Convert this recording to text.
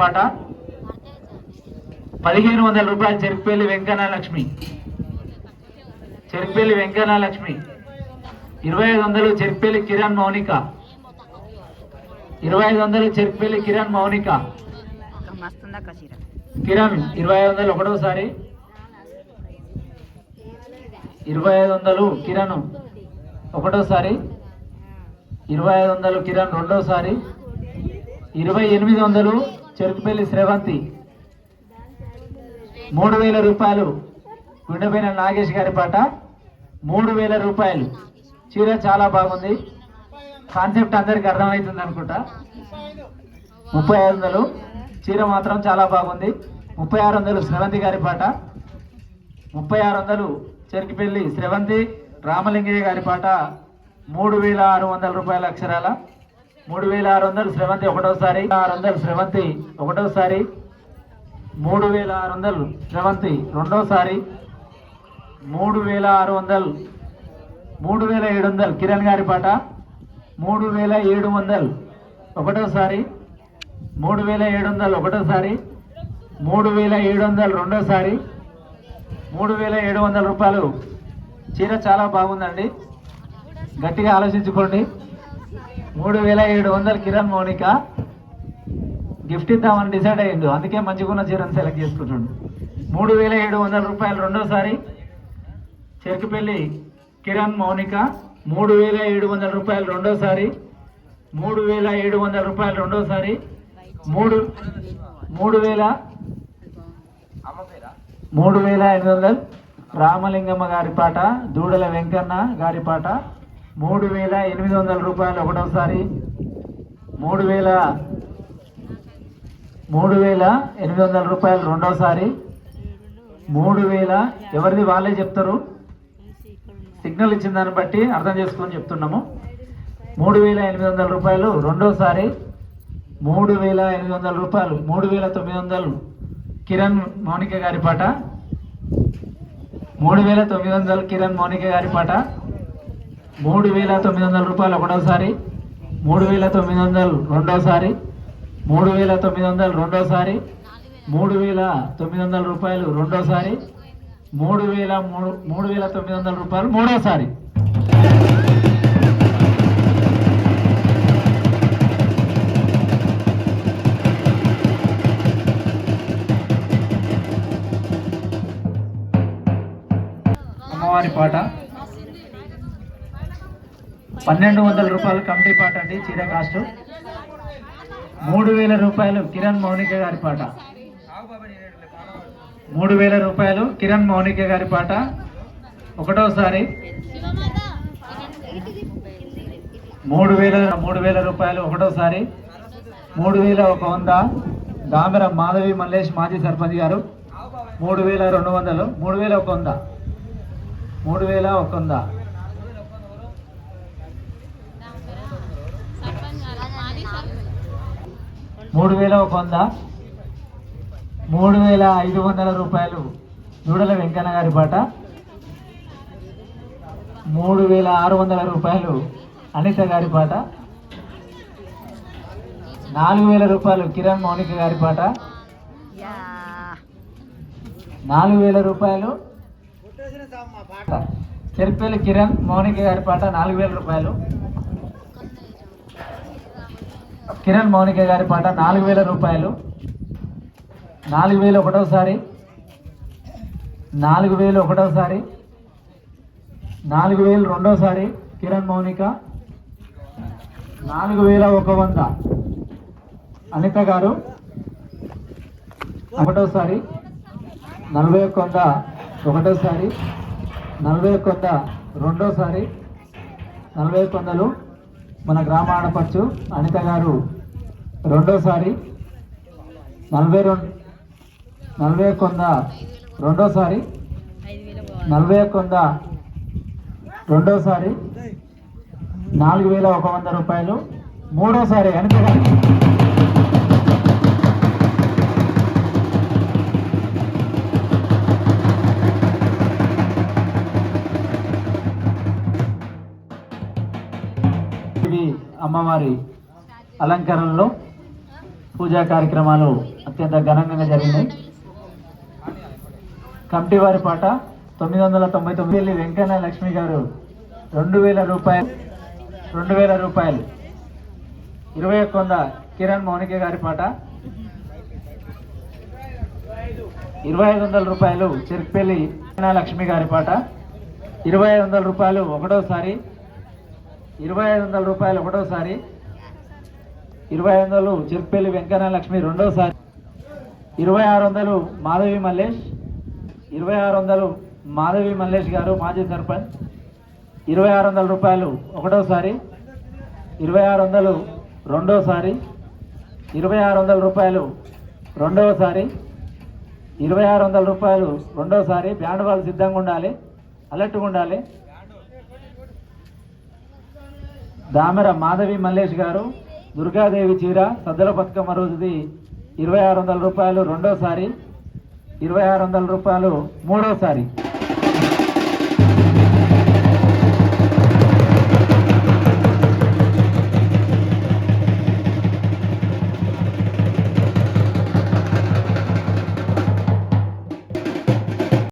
పాట? పదిహేను వందల రూపాయలు చెరుకుపల్లి వెంకన్న లక్ష్మి చెరుకుపల్లి ఇరవై ఐదు వందలు చెరుకుపల్లి కిరణ్ మౌనిక. ఇరవై ఐదు వందలు చెరుకుపల్లి కిరణ్ మౌనిక. కిరణ్ ఇరవై ఐదు వందలు ఒకటోసారి. ఇరవై ఐదు వందలు కిరణ్ ఒకటోసారి. ఇరవై ఐదు వందలు కిరణ్ రెండోసారి. ఇరవై ఎనిమిది వందలు చెరుకుపల్లి శ్రవంతి. మూడు వేల రూపాయలు. గుండెపైన నాగేష్ గారి పాట. మూడు వేల రూపాయలు. చీర చాలా బాగుంది. కాన్సెప్ట్ అందరికి అర్థమవుతుంది అనుకుంటా. ముప్పై ఐదు వందలు. చీర మాత్రం చాలా బాగుంది. ముప్పై ఆరు వందలు శ్రవంతి గారి పాట. ముప్పై ఆరు వందలు చెరికిపల్లి శ్రవంతి రామలింగయ్య గారి పాట. మూడు వేల ఆరు వందల రూపాయల అక్షరాల. మూడు వేల ఆరు వందలు శ్రవంతి ఒకటోసారి. ఆరు వందలు శ్రవంతి ఒకటోసారి. మూడు వేల ఆరు వందలు శ్రవంతి రెండోసారి. మూడు వేల ఆరు వందలు మూడు వేల ఏడు వందలు కిరణ్ గారి పాట. మూడు వేల ఏడు వందలు ఒకటోసారి. మూడు వేల ఏడు వందలు ఒకటోసారి. మూడు వేల ఏడు వందలు రెండోసారి. మూడు వేల ఏడు వందల రూపాయలు. చీర చాలా బాగుందండి. గట్టిగా ఆలోచించుకోండి. మూడు వేల ఏడు వందలు కిరణ్ మౌనిక గిఫ్ట్ ఇద్దామని డిసైడ్ అయ్యిండు. అందుకే మంచిగున్న చీరను సెలెక్ట్ చేసుకుంటుండు. మూడు వేల ఏడు వందల రూపాయలు రెండోసారి చెరుకుపల్లి కిరణ్ మౌనిక మూడు వేల ఏడు వందల రూపాయలు రెండోసారి మూడు వేల ఏడు వందల రూపాయలు రెండోసారి మూడు మూడు వేల మూడు వేల ఎనిమిది వందలు రామలింగమ్మ గారి పాట దూడల వెంకన్న గారి పాట మూడు వేల ఎనిమిది వందల రూపాయలు ఒకటోసారి. మూడు వేల మూడు వేల ఎనిమిది వందల రూపాయలు రెండోసారి. మూడు వేల ఎవరిది వాళ్ళే చెప్తారు. సిగ్నల్ ఇచ్చిన దాన్ని బట్టి అర్థం చేసుకొని చెప్తున్నాము. మూడు వేల ఎనిమిది వందల రూపాయలు రెండోసారి. మూడు వేల ఎనిమిది వందల రూపాయలు మూడు వేల తొమ్మిది వందలు. కిరణ్ మౌనిక గారి పాట. మూడు వేల తొమ్మిది వందలు కిరణ్ మౌనిక గారి పాట. మూడు వేల తొమ్మిది వందల రూపాయలు ఒకటోసారి మూడు వేల తొమ్మిది వందలు రెండోసారి మూడు వేల తొమ్మిది వందలు రెండోసారి మూడు వేల తొమ్మిది వందల రూపాయలు రెండోసారి మూడు వేల మూడు మూడు వేల తొమ్మిది వందల రూపాయలు మూడోసారి. అమ్మవారి పాట. పన్నెండు వందల రూపాయలు కమిటీ పాట అండి చీర కాస్ట్. మూడు వేల రూపాయలు కిరణ్ మౌనిక గారి పాట. మూడు వేల రూపాయలు కిరణ్ మౌనిక గారి పాట. ఒకటోసారి. మూడు వేల మూడు వేల రూపాయలు ఒకటోసారి. మూడు వేల ఒక వంద. దామెర మాధవి మల్లేష్ మాజీ సర్పంచ్ గారు. మూడు వేల రెండు వందలు. మూడు వేల ఒక వంద. మూడు వేల ఒక వంద. మూడు వేల ఒక వంద మూడు వేల ఐదు వందల రూపాయలు దూడల వెంకన్న గారి పాట మూడు వేల ఆరు వందల రూపాయలు అనిత గారి పాట నాలుగు వేల రూపాయలు కిరణ్ మౌనిక గారి పాట నాలుగు వేల రూపాయలు చెరుపల్లి కిరణ్ మౌనిక గారి పాట నాలుగు వేల రూపాయలు కిరణ్ మౌనిక గారి పాట నాలుగు వేల రూపాయలు. నాలుగు వేలు ఒకటోసారి. నాలుగు వేలు ఒకటోసారి. నాలుగు వేలు రెండోసారి కిరణ్ మౌనిక. నాలుగు వేల ఒక వంద. అనిత గారు. ఒకటోసారి. నలభై ఒక్క వంద ఒకటోసారి. నలభై ఒక్క వంద రెండోసారి. నలభై ఒక్క వందలు. మన గ్రామ ఆడపడుచు అనిత గారు రెండోసారి నలభై రెండు నలభై ఒక్క వంద రెండోసారి నలభై ఒక్క వంద రెండోసారి నాలుగు వేల ఒక వంద రూపాయలు. మూడోసారి అనిత గారు. అమ్మవారి అలంకరణలో పూజా కార్యక్రమాలు అత్యంత ఘనంగా జరిగినాయి. కమిటీ వారి పాట తొమ్మిది వందల తొంభై తొమ్మిది వెంకన్న లక్ష్మి గారు రెండు వేల రూపాయలు రెండు వేల రూపాయలు. ఇరవై ఒక్క వంద కిరణ్ మౌనిక గారి పాట. ఇరవై ఐదు వందల రూపాయలు చెరుకుపల్లి వెంకన్న లక్ష్మి గారి పాట. ఇరవై ఐదు వందల రూపాయలు ఒకటోసారి ఇరవై ఐదు వందల రూపాయలు ఒకటోసారి ఇరవై ఐదు వందలు చిరుపల్లి వెంకన్న లక్ష్మి రెండోసారి ఇరవై ఆరు వందలు మాధవి మల్లేష్ ఇరవై ఆరు వందలు మాధవి మల్లేష్ గారు మాజీ సర్పంచ్ ఇరవై ఆరు వందల రూపాయలు ఒకటోసారి ఇరవై ఆరు వందలు రెండోసారి ఇరవై ఆరు వందల రూపాయలు రెండవసారి ఇరవై ఆరు వందల రూపాయలు రెండోసారి బ్యాండ్ వాళ్ళు సిద్ధంగా ఉండాలి అలర్ట్గా ఉండాలి. దామెర మాధవి మల్లేష్ గారు దుర్గాదేవి చీర సద్దల బతుకమ్మ రోజుది ఇరవై ఆరు వందల రూపాయలు రెండోసారి ఇరవై ఆరు వందల రూపాయలు మూడోసారి.